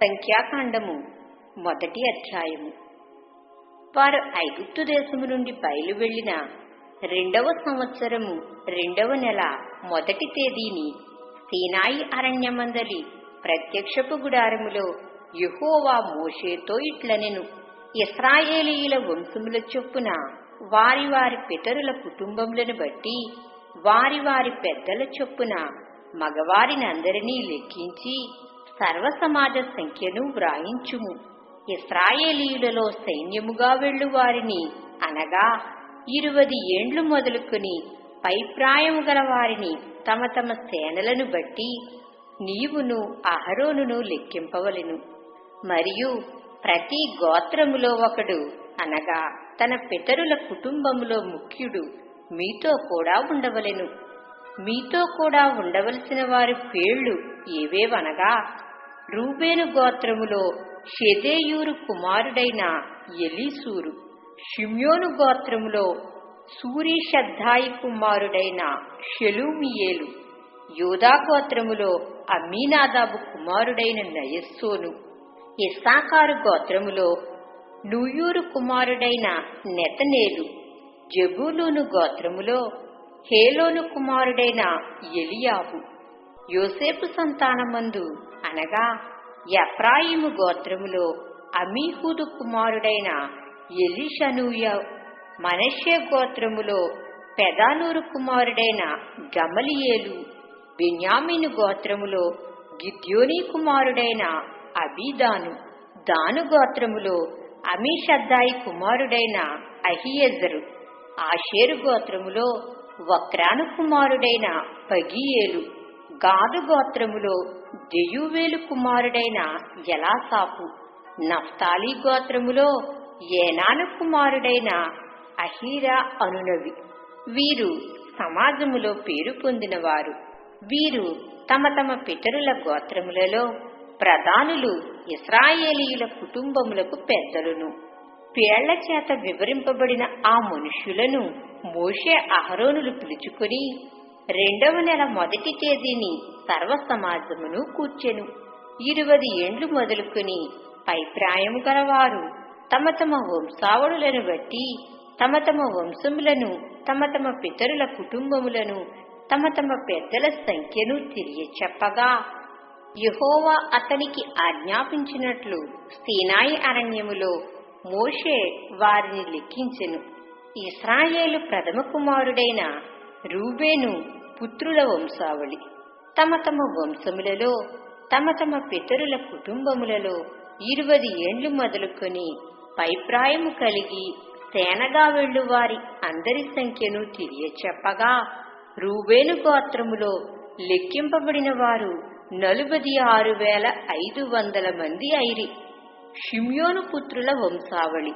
సంఖ్యాకాండము మొదటి అధ్యాయము. వారు ఐగుప్తు దేశము నుండి బయలు వెళ్ళిన రెండవ సంవత్సరము రెండవ నెల మొదటి తేదీని సీనాయి అరణ్యమందలి ప్రత్యక్షపు గుడారములో యుహోవా మోషేతో ఇట్లనెను. ఇస్రాయేలీయుల వంశముల చొప్పున వారి వారి పితరుల కుటుంబములను బట్టి వారి వారి పెద్దల చొప్పున మగవారిని అందరినీ లెక్కించి సర్వసమాజ సంఖ్యను వ్రాయించుము. ఇస్రాయేలీయులలో సైన్యముగా వెళ్ళు వారిని. అనగా ఇరువది ఏండ్లు మొదలుకొని పైప్రాయము గల వారిని తమ తమ సేనలను బట్టి నీవును అహరోనును లెక్కింపవలెను. మరియు ప్రతి గోత్రములో ఒకడు అనగా తన పితరుల కుటుంబములో ముఖ్యుడు మీతో కూడా ఉండవలెను. మీతో కూడా ఉండవలసిన వారి పేళ్ళు ఏవేవనగా? రూబేను గోత్రములో షెదేయూరు కుమారుడైన ఎలీసూరు షిమ్యోను గోత్రములో సూరీషద్ధాయి కుమారుడైన షెలూమియేలు యోధా గోత్రములో అమీనాదాబు కుమారుడైన నయస్సోను ఇస్సాకారు గోత్రములో నూయూరు కుమారుడైన నెతనేలు జబూలూను గోత్రములో హేలోను కుమారుడైన ఎలియాబు యోసేపు సంతానమందు అనగా ఎఫ్రాయిము గోత్రములో అమీహూదు కుమారుడైన ఎలిషనూయ మనష్య గోత్రములో పెదానూరు కుమారుడైన గమలియేలు బెన్యామిను గోత్రములో గిద్యోని కుమారుడైన అబీదాను దాను గోత్రములో అమీషద్దాయి కుమారుడైన అహియజరు ఆషేరు గోత్రములో వక్రాను కుమారుడైన పగియేలు గాదు గోత్రములో దెయువేలు కుమారుడైన ఎలాసాపు నఫ్తాలి గోత్రములో ఏనాను కుమారుడైన అహీరా అనునవి. వీరు సమాజములో పేరు పొందినవారు. వీరు తమ తమ పితరుల గోత్రములలో ప్రధానులు ఇస్రాయేలీయుల కుటుంబములకు పెద్దలును. పేళ్ళ చేత వివరింపబడిన ఆ మనుష్యులను మోషే అహరోనులు పిలుచుకొని రెండవ నెల మొదటి తేదీని సర్వసమాజమును కూర్చెను. ఇరువది ఏండ్లు మొదలుకొని పైప్రాయము గలవారు తమ తమ వంశావళులను బట్టి తమ తమ వంశములను తమ తమ పితరుల కుటుంబములను తమ తమ పెద్దల సంఖ్యను తిరిగి చెప్పగా యహోవా అతనికి ఆజ్ఞాపించినట్లు సీనాయి అరణ్యములో మోషే వారిని లెక్కించెను ఇస్రాయేలు ప్రథమ కుమారుడైన రూబేను పుత్రుల వంశావళి. తమ తమ వంశములలో తమ తమ పితరుల కుటుంబములలో ఇరువది ఏండ్లు మొదలుకొని పైప్రాయము కలిగి సేనగా వెళ్ళు వారి అందరి సంఖ్యను తెలియచెప్పగా చెప్పగా రూబేను గోత్రములో లెక్కింపబడిన వారు నలుబది ఆరు వేల ఐదు వందల మంది ఐరి. షిమ్యోను పుత్రుల వంశావళి.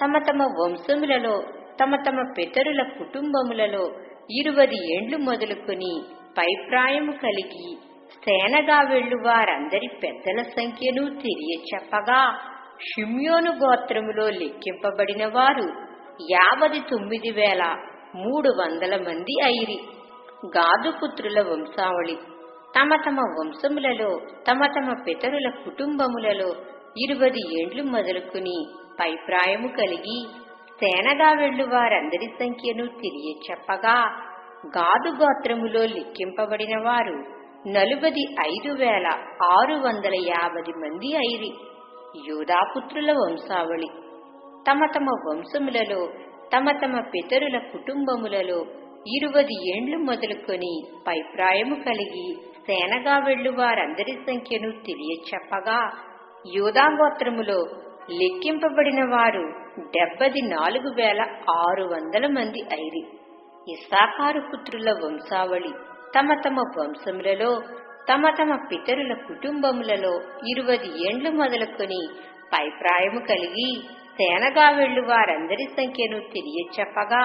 తమ తమ వంశములలో తమ తమ పితరుల కుటుంబములలో ఇరువది ఏండ్లు మొదలుకొని పైప్రాయము కలిగి సేనగా వెళ్ళు వారందరి పెద్దల సంఖ్యను తిరిగి చెప్పగా షిమ్యోను గోత్రములో లెక్కింపబడిన వారు యాభై తొమ్మిది వేల మూడు వందల మంది ఐరి గాదుపుత్రుల వంశావళి. తమ తమ వంశములలో తమ తమ పితరుల కుటుంబములలో ఇరువది ఏండ్లు మొదలుకుని పైప్రాయము కలిగి సేనగా వెళ్ళు వారందరి సంఖ్యను తిరిగి చెప్పగా గాదు గోత్రములో లెక్కింపబడిన వారు నలుబది ఐదు వేల ఆరు వందల యాభై మంది ఐరి యూదాపుత్రుల వంశావళి. తమ తమ వంశములలో తమ తమ పితరుల కుటుంబములలో ఇరువది ఏండ్లు మొదలుకొని పైప్రాయము కలిగి సేనగా వెళ్ళు వారందరి సంఖ్యను తెలియచెప్పగా యూదాగోత్రములో లెక్కింపబడిన వారు డెబ్బది నాలుగు వేల ఆరు వందల మంది ఐరి. ఇస్సాకారు పుత్రుల వంశావళి తమ తమ వంశములలో తమ తమ పితరుల కుటుంబములలో ఇరువది ఏండ్లు మొదలుకొని పైప్రాయము కలిగి సేనగా వెళ్ళు వారందరి సంఖ్యను తెలియచెప్పగా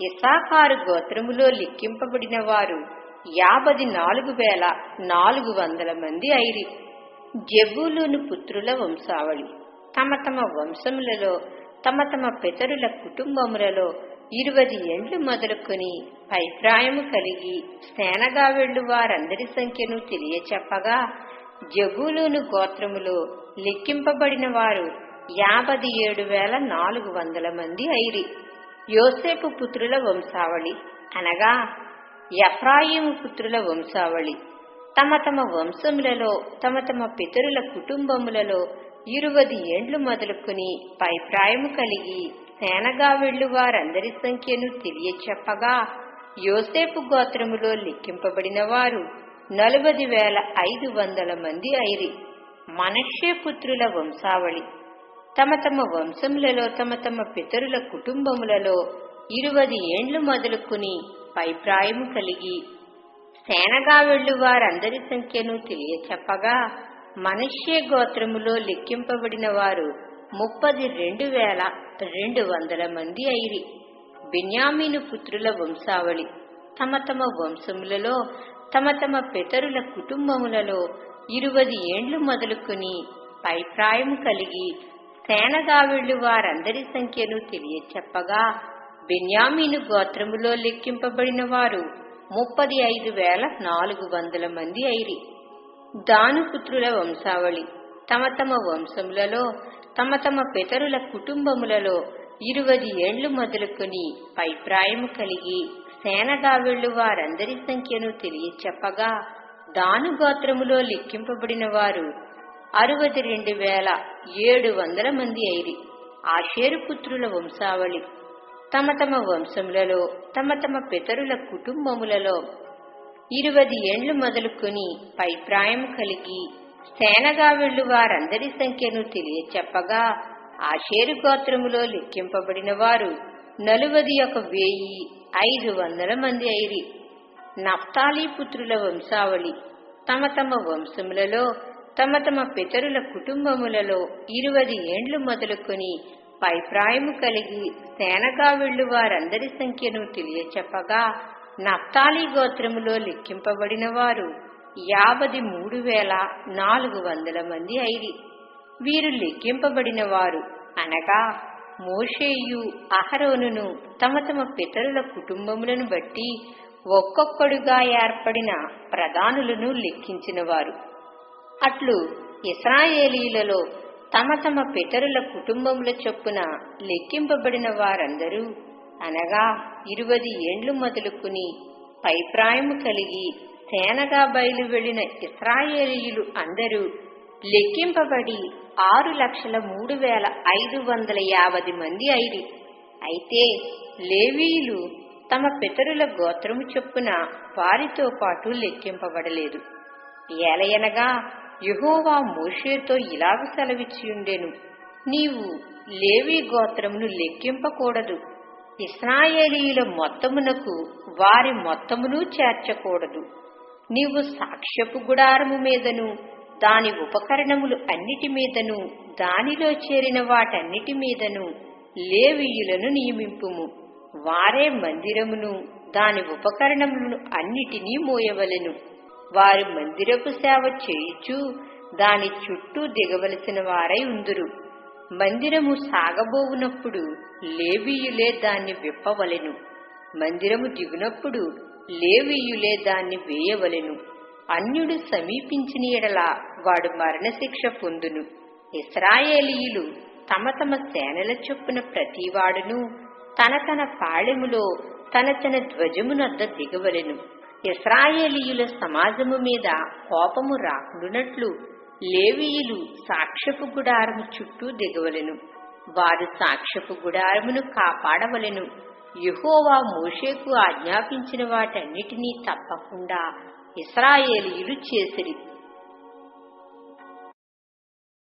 ఇసాకారు గోత్రములో లెక్కింపబడిన వారు యాభది నాలుగు వేల నాలుగు వందల మంది ఐరి. జబూలును పుత్రుల వంశావళి. తమ తమ వంశములలో తమ తమ పితరుల కుటుంబములలో ఇరువది ఏండ్లు మొదలుకొని అభిప్రాయము కలిగి సేనగా వెళ్ళు వారందరి సంఖ్యను తెలియచెప్పగా జబూలూను గోత్రములో లెక్కింపబడిన వారు యాభై ఏడు వేల నాలుగు వందల మంది ఐరి యోసేపు పుత్రుల వంశావళి అనగా ఎఫ్రాయిము పుత్రుల వంశావళి. తమ తమ వంశములలో తమ తమ పితరుల కుటుంబములలో ఇరువది ఏండ్లు మొదలుకొని పైప్రాయము కలిగి సేనగా వెళ్ళు వారందరి సంఖ్యను తెలియచెప్పగా యోసేపు గోత్రములో లెక్కింపబడిన వారు నలుబది వేల ఐదు వందల మంది ఐరి మనష్యే పుత్రుల వంశావళి. తమ తమ వంశములలో తమ తమ పితరుల కుటుంబములలో ఇరువది ఏండ్లు మొదలుకుని పైప్రాయము కలిగి సేనగా వెళ్ళు వారందరి సంఖ్యను తెలియచెప్పగా మనుష్య గోత్రములో లెక్కింపబడిన వారు ముప్పది రెండు వేల రెండు వందల మంది ఐరి బిన్యామీను పుత్రుల వంశావళి. తమ తమ వంశములలో తమ తమ పితరుల కుటుంబములలో ఇరువది ఏండ్లు మొదలుకొని పైప్రాయం కలిగి సేనగా వెళ్ళు వారందరి సంఖ్యను తెలియచెప్పగా బెన్యామీను గోత్రములో లెక్కింపబడిన వారు ముప్పది ఐదు వేల నాలుగు వందల మంది ఐరి దానుపుత్రుల వంశావళి తమ తమ వంశములలో తమ తమ పితరుల కుటుంబములలో ఇరువది ఏండ్లు మొదలుకొని పైప్రాయము కలిగి సేనగా వారందరి సంఖ్యను తెలియచెప్పగా దాను గోత్రములో లెక్కింపబడిన వారు అరవది రెండు వేల ఏడు వందల మంది ఐరి ఆషేరుపుత్రుల వంశావళి తమ తమ వంశములలో తమ తమ పితరుల కుటుంబములలో ఇరువది ఏండ్లు మొదలుకొని పైప్రాయం కలిగి సేనగా వెళ్ళు వారందరి సంఖ్యను తెలియచెప్పగా ఆషేరు గోత్రములో లెక్కింపబడిన వారు నలువది ఒక వెయ్యి ఐదు వందల మంది ఐరి నఫ్తాలీ పుత్రుల వంశావళి తమ తమ వంశములలో తమ తమ పితరుల కుటుంబములలో ఇరువది ఏండ్లు మొదలుకొని పైప్రాయము కలిగి సేనగా వెళ్ళు వారందరి సంఖ్యను తెలియచెప్పగా నత్తాలి గోత్రములో లెక్కింపబడిన వారు యాభది మూడు వేల నాలుగు వందల మంది ఐరి వీరు లెక్కింపబడిన వారు అనగా మోషేయు అహరోనును తమ తమ పితరుల కుటుంబములను బట్టి ఒక్కొక్కడుగా ఏర్పడిన ప్రధానులను లెక్కించినవారు. అట్లు ఇస్రాయేలీలలో తమ తమ పితరుల కుటుంబముల చొప్పున లెక్కింపబడిన వారందరూ అనగా ఇరువది ఏండ్లు మొదలుకుని పైప్రాయము కలిగి సేనగా బయలు వెళ్ళిన ఇస్రాయేలీయులు అందరూ లెక్కింపబడి ఆరు లక్షల మూడు వేల ఐదు వందల యాభై మంది ఐరి అయితే లేవీయులు తమ పితరుల గోత్రము చొప్పున వారితో పాటు లెక్కింపబడలేదు. ఏలయనగా యెహోవా మోషేతో ఇలాగ సెలవిచ్చియుండెను. నీవు లేవి గోత్రమును లెక్కింపకూడదు. ఇస్రాయేలీయుల మొత్తమునకు వారి మొత్తమును చేర్చకూడదు. నీవు సాక్ష్యపు గుడారము మీదను దాని ఉపకరణములు అన్నిటి మీదను దానిలో చేరిన వాటన్నిటి మీదను లేవీయులను నియమింపుము. వారే మందిరమును దాని ఉపకరణములను అన్నిటినీ మోయవలెను. వారు మందిరపు సేవ చేయుచు దాని చుట్టూ దిగవలసిన వారై ఉందురు. మందిరము సాగబోవునప్పుడు లేవీయులే దాన్ని విప్పవలెను. మందిరము దిగునప్పుడు లేవీయులే దాన్ని వేయవలెను. అన్యుడు సమీపించిన ఎడల వాడు మరణశిక్ష పొందును. ఇస్రాయేలీయులు తమ తమ సేనల చొప్పున ప్రతివాడును తన తన పాళెములో తన తన ధ్వజమునద్ద దిగవలెను. ఇస్రాయేలీయుల సమాజము మీద కోపము రాకుండునట్లు లేవీయులు సాక్ష్యపు గుడారము చుట్టూ దిగవలెను. వారు సాక్ష్యపు గుడారమును కాపాడవలెను. యుహోవా మోషేకు ఆజ్ఞాపించిన వాటన్నిటినీ తప్పకుండా ఇస్రాయేలీయులు చేసిరి.